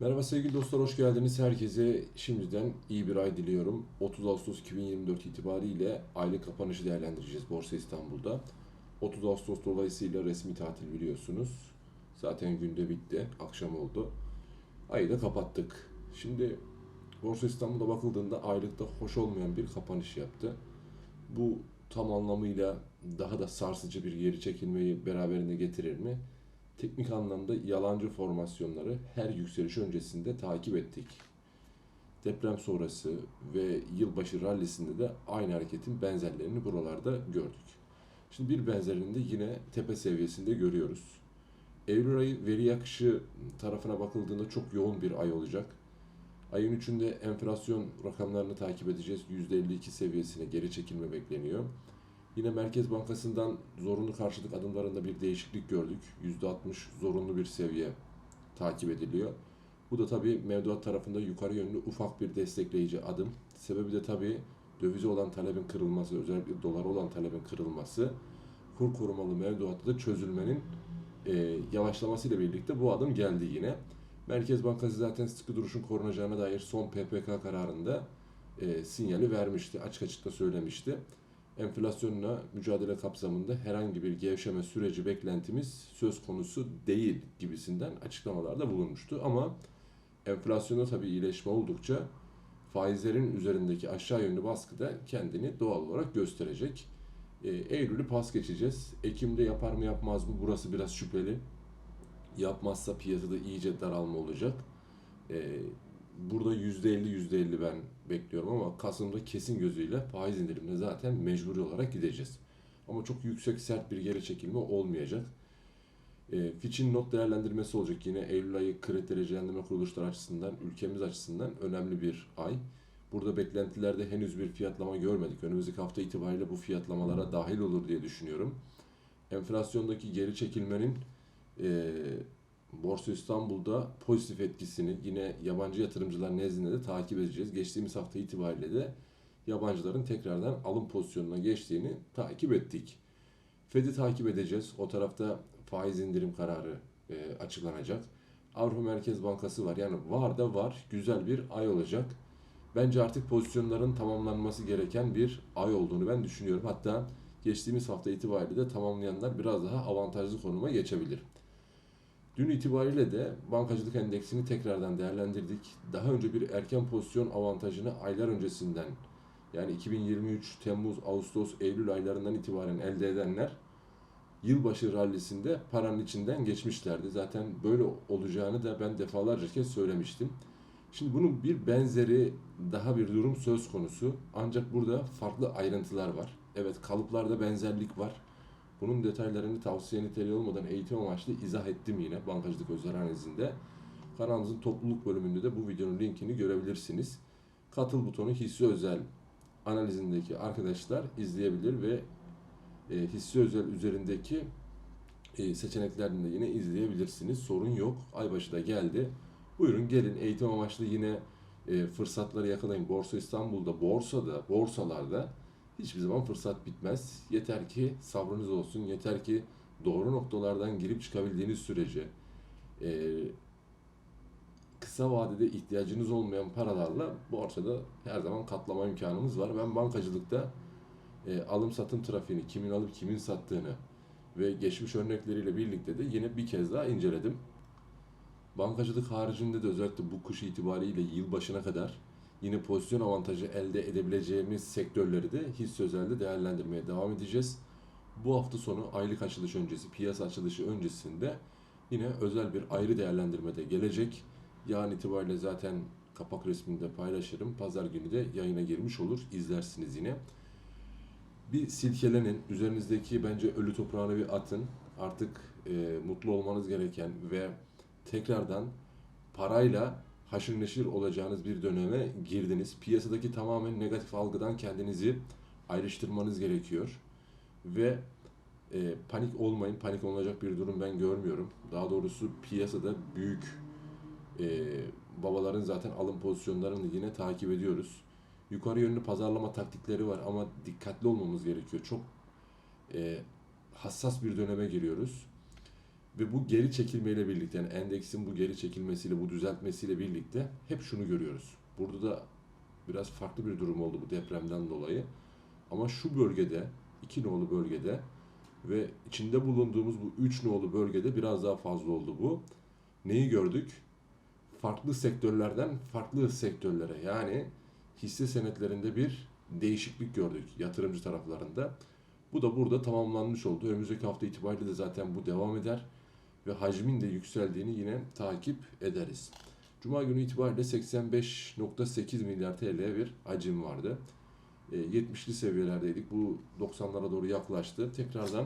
Merhaba sevgili dostlar, hoş geldiniz. Herkese şimdiden iyi bir ay diliyorum. 30 Ağustos 2024 itibariyle aylık kapanışı değerlendireceğiz Borsa İstanbul'da. 30 Ağustos dolayısıyla resmi tatil biliyorsunuz. Zaten günde bitti, akşam oldu. Ayı da kapattık. Şimdi Borsa İstanbul'da bakıldığında aylıkta hoş olmayan bir kapanış yaptı. Bu tam anlamıyla daha da sarsıcı bir geri çekilmeyi beraberinde getirir mi? Teknik anlamda yalancı formasyonları her yükseliş öncesinde takip ettik. Deprem sonrası ve yılbaşı rallisinde de aynı hareketin benzerlerini buralarda gördük. Şimdi bir benzerini de yine tepe seviyesinde görüyoruz. Eylül ayı veri akışı tarafına bakıldığında çok yoğun bir ay olacak. Ayın 3'ünde enflasyon rakamlarını takip edeceğiz. %52 seviyesine geri çekilme bekleniyor. Yine Merkez Bankası'ndan zorunlu karşılık adımlarında bir değişiklik gördük. %60 zorunlu bir seviye takip ediliyor. Bu da tabii mevduat tarafında yukarı yönlü ufak bir destekleyici adım. Sebebi de tabii dövize olan talebin kırılması, özellikle dolara olan talebin kırılması, kur korumalı mevduatta da çözülmenin e, yavaşlamasıyla birlikte bu adım geldi yine. Merkez Bankası zaten sıkı duruşun korunacağına dair son PPK kararında e, sinyali vermişti. Açık açık da söylemişti enflasyonla mücadele kapsamında herhangi bir gevşeme süreci beklentimiz söz konusu değil gibisinden açıklamalarda bulunmuştu. Ama enflasyonda tabii iyileşme oldukça faizlerin üzerindeki aşağı yönlü baskı da kendini doğal olarak gösterecek. E, Eylül'ü pas geçeceğiz. Ekim'de yapar mı yapmaz mı burası biraz şüpheli. Yapmazsa piyasada iyice daralma olacak. E, burada %50 %50 ben bekliyorum ama Kasım'da kesin gözüyle faiz indirimine zaten mecburi olarak gideceğiz. Ama çok yüksek sert bir geri çekilme olmayacak. E, Fitch'in not değerlendirmesi olacak yine Eylül ayı kredi derecelendirme kuruluşları açısından, ülkemiz açısından önemli bir ay. Burada beklentilerde henüz bir fiyatlama görmedik. Önümüzdeki hafta itibariyle bu fiyatlamalara dahil olur diye düşünüyorum. Enflasyondaki geri çekilmenin e, Borsa İstanbul'da pozitif etkisini yine yabancı yatırımcılar nezdinde de takip edeceğiz. Geçtiğimiz hafta itibariyle de yabancıların tekrardan alım pozisyonuna geçtiğini takip ettik. Fed'i takip edeceğiz. O tarafta faiz indirim kararı e, açıklanacak. Avrupa Merkez Bankası var. Yani var da var. Güzel bir ay olacak. Bence artık pozisyonların tamamlanması gereken bir ay olduğunu ben düşünüyorum. Hatta geçtiğimiz hafta itibariyle de tamamlayanlar biraz daha avantajlı konuma geçebilir. Dün itibariyle de bankacılık endeksini tekrardan değerlendirdik. Daha önce bir erken pozisyon avantajını aylar öncesinden yani 2023 Temmuz, Ağustos, Eylül aylarından itibaren elde edenler yılbaşı rallisinde paranın içinden geçmişlerdi. Zaten böyle olacağını da ben defalarca kez söylemiştim. Şimdi bunun bir benzeri daha bir durum söz konusu. Ancak burada farklı ayrıntılar var. Evet kalıplarda benzerlik var. Bunun detaylarını tavsiye niteliği olmadan eğitim amaçlı izah ettim yine bankacılık özel analizinde. Kanalımızın topluluk bölümünde de bu videonun linkini görebilirsiniz. Katıl butonu hisse özel analizindeki arkadaşlar izleyebilir ve e, hisse özel üzerindeki e, seçeneklerini de yine izleyebilirsiniz. Sorun yok. Aybaşı da geldi. Buyurun gelin eğitim amaçlı yine e, fırsatları yakalayın. Borsa İstanbul'da, borsada, borsalarda hiçbir zaman fırsat bitmez. Yeter ki sabrınız olsun. Yeter ki doğru noktalardan girip çıkabildiğiniz sürece e, kısa vadede ihtiyacınız olmayan paralarla borsada her zaman katlama imkanımız var. Ben bankacılıkta e, alım satım trafiğini, kimin alıp kimin sattığını ve geçmiş örnekleriyle birlikte de yine bir kez daha inceledim. Bankacılık haricinde de özellikle bu kış itibariyle yıl başına kadar yine pozisyon avantajı elde edebileceğimiz sektörleri de hisse özelde değerlendirmeye devam edeceğiz. Bu hafta sonu aylık açılış öncesi, piyasa açılışı öncesinde yine özel bir ayrı değerlendirmede gelecek. Yarın itibariyle zaten kapak resmini de paylaşırım. Pazar günü de yayına girmiş olur. izlersiniz yine. Bir silkelenin, üzerinizdeki bence ölü toprağını bir atın. Artık e, mutlu olmanız gereken ve tekrardan parayla haşır neşir olacağınız bir döneme girdiniz. Piyasadaki tamamen negatif algıdan kendinizi ayrıştırmanız gerekiyor. Ve e, panik olmayın. Panik olacak bir durum ben görmüyorum. Daha doğrusu piyasada büyük e, babaların zaten alım pozisyonlarını yine takip ediyoruz. Yukarı yönlü pazarlama taktikleri var ama dikkatli olmamız gerekiyor. Çok e, hassas bir döneme giriyoruz. Ve bu geri çekilmeyle birlikte yani endeksin bu geri çekilmesiyle bu düzeltmesiyle birlikte hep şunu görüyoruz. Burada da biraz farklı bir durum oldu bu depremden dolayı. Ama şu bölgede, iki nolu bölgede ve içinde bulunduğumuz bu üç nolu bölgede biraz daha fazla oldu bu. Neyi gördük? Farklı sektörlerden farklı sektörlere yani hisse senetlerinde bir değişiklik gördük yatırımcı taraflarında. Bu da burada tamamlanmış oldu. Önümüzdeki hafta itibariyle de zaten bu devam eder ve hacmin de yükseldiğini yine takip ederiz. Cuma günü itibariyle 85.8 milyar TL bir hacim vardı. E, 70'li seviyelerdeydik. Bu 90'lara doğru yaklaştı. Tekrardan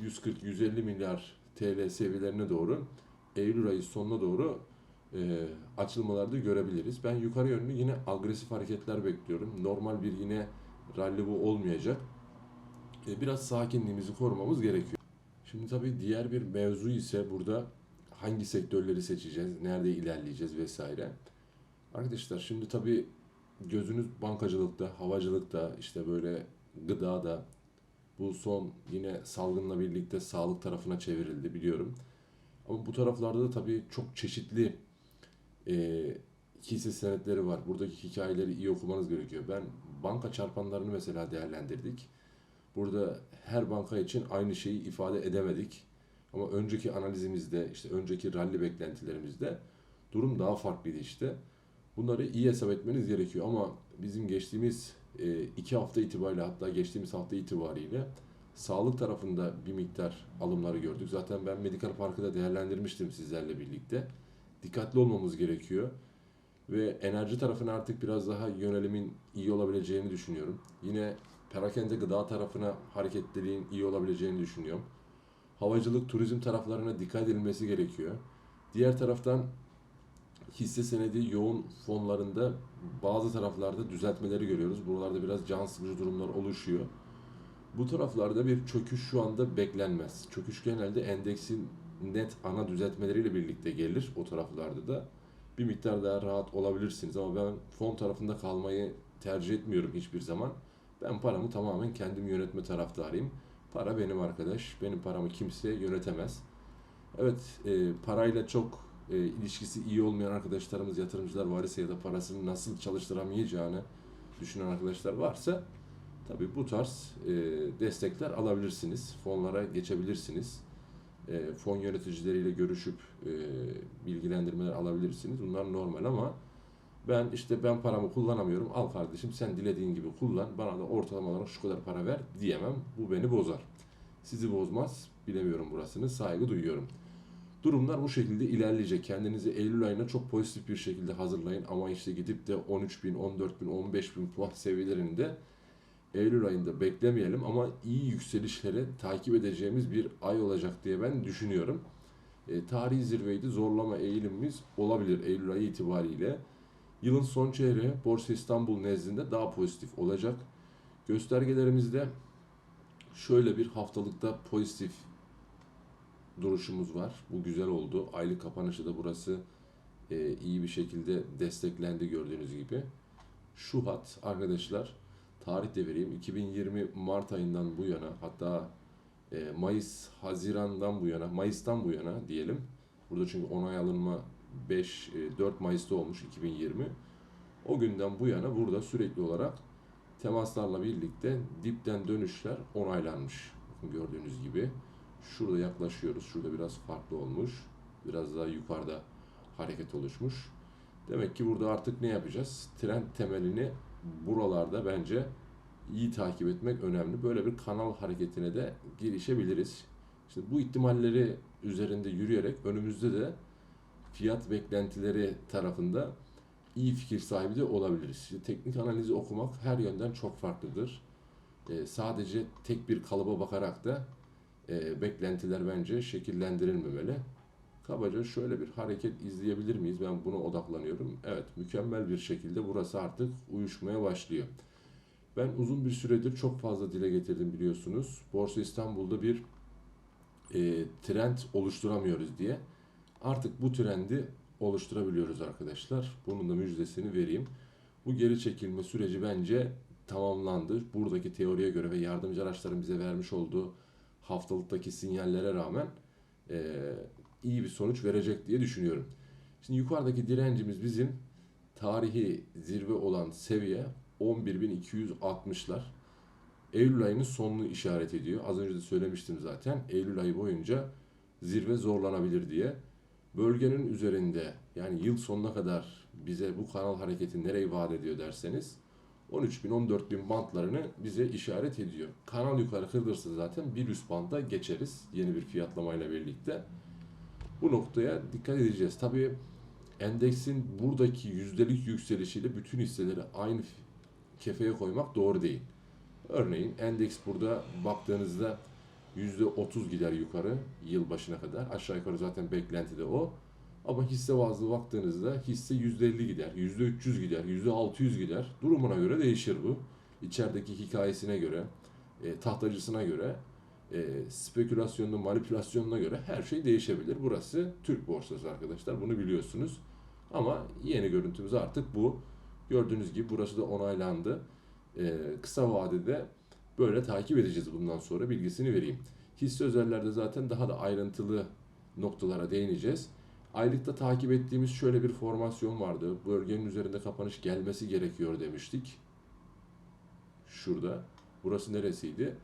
140-150 milyar TL seviyelerine doğru Eylül ayı sonuna doğru e, açılmalarda görebiliriz. Ben yukarı yönlü yine agresif hareketler bekliyorum. Normal bir yine rally bu olmayacak. E, biraz sakinliğimizi korumamız gerekiyor. Şimdi tabii diğer bir mevzu ise burada hangi sektörleri seçeceğiz, nerede ilerleyeceğiz vesaire. Arkadaşlar şimdi tabii gözünüz bankacılıkta, havacılıkta, işte böyle gıdada, bu son yine salgınla birlikte sağlık tarafına çevrildi biliyorum. Ama bu taraflarda da tabii çok çeşitli e, hisse senetleri var. Buradaki hikayeleri iyi okumanız gerekiyor. Ben banka çarpanlarını mesela değerlendirdik. Burada her banka için aynı şeyi ifade edemedik. Ama önceki analizimizde, işte önceki rally beklentilerimizde durum daha farklıydı işte. Bunları iyi hesap etmeniz gerekiyor ama bizim geçtiğimiz e, iki hafta itibariyle hatta geçtiğimiz hafta itibariyle sağlık tarafında bir miktar alımları gördük. Zaten ben Medikal Park'ı da değerlendirmiştim sizlerle birlikte. Dikkatli olmamız gerekiyor. Ve enerji tarafına artık biraz daha yönelimin iyi olabileceğini düşünüyorum. Yine perakende gıda tarafına hareketliliğin iyi olabileceğini düşünüyorum. Havacılık, turizm taraflarına dikkat edilmesi gerekiyor. Diğer taraftan hisse senedi yoğun fonlarında bazı taraflarda düzeltmeleri görüyoruz. Buralarda biraz can sıkıcı durumlar oluşuyor. Bu taraflarda bir çöküş şu anda beklenmez. Çöküş genelde endeksin net ana düzeltmeleriyle birlikte gelir o taraflarda da. Bir miktar daha rahat olabilirsiniz ama ben fon tarafında kalmayı tercih etmiyorum hiçbir zaman. Ben paramı tamamen kendim yönetme taraftarıyım. Para benim arkadaş. Benim paramı kimse yönetemez. Evet, e, parayla çok e, ilişkisi iyi olmayan arkadaşlarımız, yatırımcılar varsa ya da parasını nasıl çalıştıramayacağını düşünen arkadaşlar varsa tabii bu tarz e, destekler alabilirsiniz. Fonlara geçebilirsiniz. E, fon yöneticileriyle görüşüp e, bilgilendirmeler alabilirsiniz. Bunlar normal ama ben işte ben paramı kullanamıyorum. Al kardeşim sen dilediğin gibi kullan. Bana da ortalama olarak şu kadar para ver diyemem. Bu beni bozar. Sizi bozmaz. Bilemiyorum burasını. Saygı duyuyorum. Durumlar bu şekilde ilerleyecek. Kendinizi Eylül ayına çok pozitif bir şekilde hazırlayın. Ama işte gidip de 13 bin, 14 bin, 15 bin puan seviyelerinde Eylül ayında beklemeyelim. Ama iyi yükselişleri takip edeceğimiz bir ay olacak diye ben düşünüyorum. E, tarihi zirveyi de zorlama eğilimimiz olabilir Eylül ayı itibariyle. Yılın son çeyreği Borsa İstanbul nezdinde daha pozitif olacak. Göstergelerimizde şöyle bir haftalıkta pozitif duruşumuz var. Bu güzel oldu. Aylık kapanışı da burası e, iyi bir şekilde desteklendi gördüğünüz gibi. Şu hat arkadaşlar tarih de vereyim. 2020 Mart ayından bu yana hatta e, Mayıs, Haziran'dan bu yana, Mayıs'tan bu yana diyelim. Burada çünkü onay alınma 5, 4 Mayıs'ta olmuş 2020. O günden bu yana burada sürekli olarak temaslarla birlikte dipten dönüşler onaylanmış. Gördüğünüz gibi. Şurada yaklaşıyoruz. Şurada biraz farklı olmuş. Biraz daha yukarıda hareket oluşmuş. Demek ki burada artık ne yapacağız? Trend temelini buralarda bence iyi takip etmek önemli. Böyle bir kanal hareketine de girişebiliriz. İşte bu ihtimalleri üzerinde yürüyerek önümüzde de fiyat beklentileri tarafında iyi fikir sahibi de olabiliriz. İşte teknik analizi okumak her yönden çok farklıdır. Ee, sadece tek bir kalıba bakarak da e, beklentiler bence şekillendirilmemeli. Kabaca şöyle bir hareket izleyebilir miyiz? Ben buna odaklanıyorum. Evet, mükemmel bir şekilde burası artık uyuşmaya başlıyor. Ben uzun bir süredir çok fazla dile getirdim biliyorsunuz. Borsa İstanbul'da bir e, trend oluşturamıyoruz diye. Artık bu trendi oluşturabiliyoruz arkadaşlar. Bunun da müjdesini vereyim. Bu geri çekilme süreci bence tamamlandı. Buradaki teoriye göre ve yardımcı araçların bize vermiş olduğu haftalıktaki sinyallere rağmen e, iyi bir sonuç verecek diye düşünüyorum. Şimdi yukarıdaki direncimiz bizim tarihi zirve olan seviye 11.260'lar. Eylül ayının sonunu işaret ediyor. Az önce de söylemiştim zaten. Eylül ayı boyunca zirve zorlanabilir diye. Bölgenin üzerinde yani yıl sonuna kadar bize bu kanal hareketi nereyi vaat ediyor derseniz 13.000 14.000 bantlarını bize işaret ediyor. Kanal yukarı kırılırsa zaten bir üst banda geçeriz yeni bir fiyatlamayla birlikte. Bu noktaya dikkat edeceğiz. Tabii endeksin buradaki yüzdelik yükselişiyle bütün hisseleri aynı kefeye koymak doğru değil. Örneğin endeks burada baktığınızda %30 gider yukarı yıl başına kadar. Aşağı yukarı zaten beklenti de o. Ama hisse bazlı baktığınızda hisse %50 gider, %300 gider, %600 gider. Durumuna göre değişir bu. İçerideki hikayesine göre, e, tahtacısına göre, e, spekülasyonuna, manipülasyonuna göre her şey değişebilir. Burası Türk borsası arkadaşlar. Bunu biliyorsunuz. Ama yeni görüntümüz artık bu. Gördüğünüz gibi burası da onaylandı. E, kısa vadede böyle takip edeceğiz bundan sonra bilgisini vereyim. Hisse özellerde zaten daha da ayrıntılı noktalara değineceğiz. Aylıkta takip ettiğimiz şöyle bir formasyon vardı. Bölgenin üzerinde kapanış gelmesi gerekiyor demiştik. Şurada. Burası neresiydi?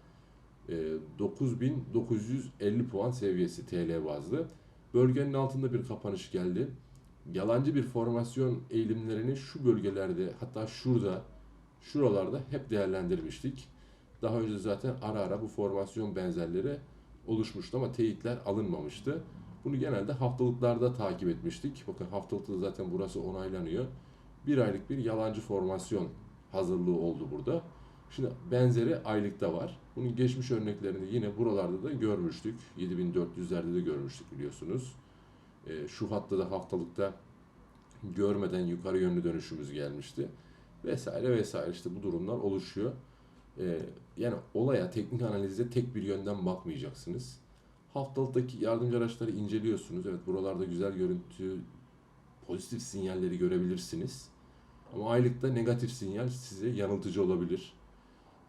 Ee, 9950 puan seviyesi TL bazlı. Bölgenin altında bir kapanış geldi. Yalancı bir formasyon eğilimlerini şu bölgelerde hatta şurada şuralarda hep değerlendirmiştik. Daha önce zaten ara ara bu formasyon benzerleri oluşmuştu ama teyitler alınmamıştı. Bunu genelde haftalıklarda takip etmiştik. Bakın haftalıkta zaten burası onaylanıyor. Bir aylık bir yalancı formasyon hazırlığı oldu burada. Şimdi benzeri aylıkta var. Bunun geçmiş örneklerini yine buralarda da görmüştük. 7400'lerde de görmüştük biliyorsunuz. E, şu hatta da haftalıkta görmeden yukarı yönlü dönüşümüz gelmişti. Vesaire vesaire işte bu durumlar oluşuyor. E, yani olaya teknik analizde tek bir yönden bakmayacaksınız. Haftalıktaki yardımcı araçları inceliyorsunuz. Evet buralarda güzel görüntü, pozitif sinyalleri görebilirsiniz. Ama aylıkta negatif sinyal size yanıltıcı olabilir.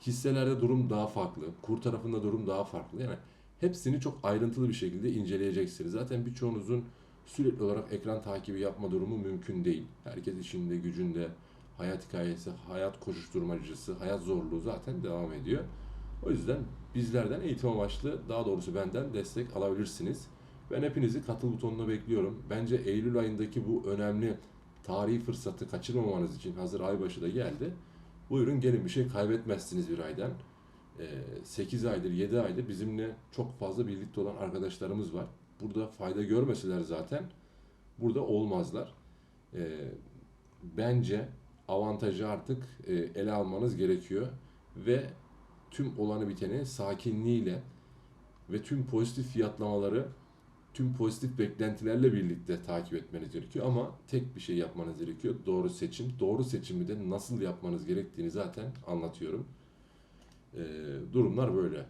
Hisselerde durum daha farklı. Kur tarafında durum daha farklı. Yani hepsini çok ayrıntılı bir şekilde inceleyeceksiniz. Zaten birçoğunuzun sürekli olarak ekran takibi yapma durumu mümkün değil. Herkes işinde, gücünde, hayat hikayesi, hayat koşuşturmacısı, hayat zorluğu zaten devam ediyor. O yüzden bizlerden eğitim amaçlı, daha doğrusu benden destek alabilirsiniz. Ben hepinizi katıl butonuna bekliyorum. Bence Eylül ayındaki bu önemli tarihi fırsatı kaçırmamanız için hazır aybaşı da geldi. Buyurun gelin bir şey kaybetmezsiniz bir aydan. 8 aydır, 7 aydır bizimle çok fazla birlikte olan arkadaşlarımız var. Burada fayda görmeseler zaten burada olmazlar. Ee, Bence avantajı artık e, ele almanız gerekiyor ve tüm olanı biteni sakinliğiyle ve tüm pozitif fiyatlamaları tüm pozitif beklentilerle birlikte takip etmeniz gerekiyor ama tek bir şey yapmanız gerekiyor. Doğru seçim. Doğru seçimi de nasıl yapmanız gerektiğini zaten anlatıyorum. Ee, durumlar böyle.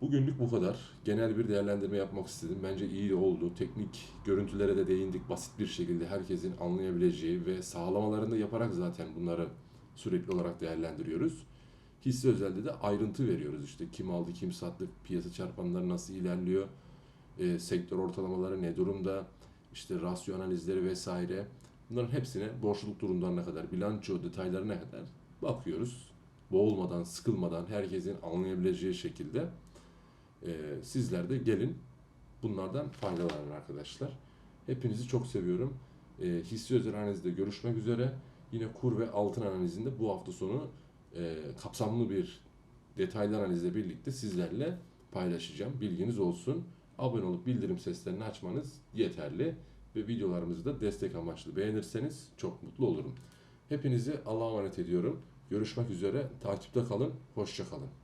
Bugünlük bu kadar. Genel bir değerlendirme yapmak istedim. Bence iyi oldu. Teknik görüntülere de değindik. Basit bir şekilde herkesin anlayabileceği ve sağlamalarını yaparak zaten bunları sürekli olarak değerlendiriyoruz. Hisse özelde de ayrıntı veriyoruz. İşte kim aldı, kim sattı, piyasa çarpanları nasıl ilerliyor, e, sektör ortalamaları ne durumda, işte rasyo analizleri vesaire. Bunların hepsine borçluluk durumlarına kadar, bilanço detaylarına kadar bakıyoruz. Boğulmadan, sıkılmadan, herkesin anlayabileceği şekilde e, sizler de gelin bunlardan faydalanın arkadaşlar. Hepinizi çok seviyorum. E, hisse özel analizde görüşmek üzere. Yine kur ve altın analizinde bu hafta sonu e, kapsamlı bir detaylı analizle birlikte sizlerle paylaşacağım. Bilginiz olsun. Abone olup bildirim seslerini açmanız yeterli. Ve videolarımızı da destek amaçlı beğenirseniz çok mutlu olurum. Hepinizi Allah'a emanet ediyorum. Görüşmek üzere. Takipte kalın. Hoşça kalın.